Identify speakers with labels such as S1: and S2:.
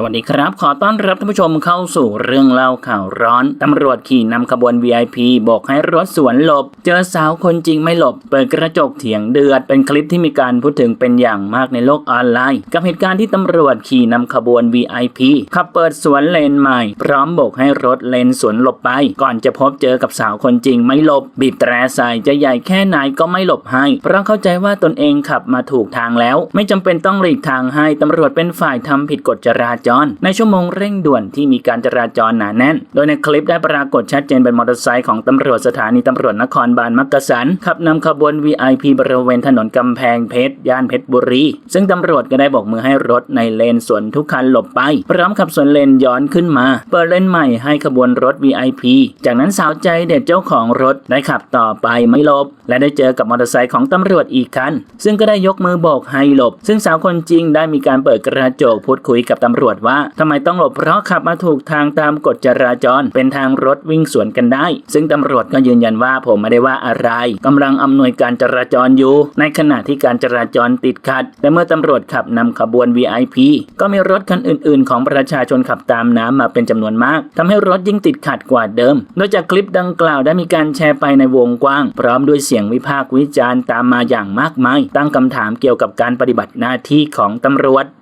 S1: สวัสดีครับ ขอต้อนรับท่านผู้ชมเข้าสู่เรื่องเล่าข่าวร้อน ตำรวจขี่นำขบวน VIP บอกให้รถสวนหลบ เจอสาวคนจริงไม่หลบ เปิดกระจกเถียงเดือด เป็นคลิปที่มีการพูดถึงเป็นอย่างมากในโลกออนไลน์ กับเหตุการณ์ที่ตำรวจขี่นำขบวน VIP ขับเปิดสวนเลนใหม่ พร้อมโบกให้รถเลนสวนหลบไป ก่อนจะพบเจอกับสาวคนจริงไม่หลบ บีบแตรใส่จะใหญ่แค่ไหนก็ไม่หลบให้ เพราะเข้าใจว่าตนเองขับมาถูกทางแล้ว ไม่จำเป็นต้องหลีกทางให้ตำรวจเป็นฝ่ายทำผิดกฎจราจร ในชั่วโมงเร่งด่วนที่มีการจราจรหนาแน่น โดยในคลิปได้ปรากฏชัดเจนเป็นมอเตอร์ไซค์ของตำรวจสถานีตำรวจนครบาลมักกะสันขับนำขบวน VIP บริเวณถนนกำแพงเพชรย่านเพชรบุรี ซึ่งตำรวจก็ได้บอกมือให้รถในเลนสวนทุกคันหลบไป พร้อมขับสวนเลนย้อนขึ้นมา เปิดเลนใหม่ให้ขบวนรถ VIP จากนั้นสาวใจเด็ดเจ้าของรถได้ขับต่อไปไม่หลบ และได้เจอกับมอเตอร์ไซค์ของตำรวจอีกคันซึ่งก็ได้ยกมือโบกให้หลบ ซึ่งสาวคนจริงได้มีการเปิดกระจกพูดคุยกับตำรวจวจว่าทำไมต้องหลบเพราะขับมาถูกทางตามกฎจราจร เป็นทางรถวิ่งสวนกันได้ ซึ่งตำรวจก็ยืนยันว่าผมไม่ได้ว่าอะไรกำลังอำนวยการจราจรอยู่ ในขณะที่การจราจรติดขัด แต่เมื่อตำรวจขับนำขบวน VIP ก็มีรถคันอื่น ๆ ของประชาชนขับตามน้ำมาเป็นจำนวนมากทำให้รถยิ่งติดขัดกว่าเดิม โดยจากคลิปดังกล่าวได้มีการแชร์ไปในวงกว้าง พร้อมด้วยเสียงวิพากษ์วิจารณ์ตามมาอย่างมากมาย ตั้งคำถามเกี่ยวกับการปฏิบัติหน้าที่ของตำรวจ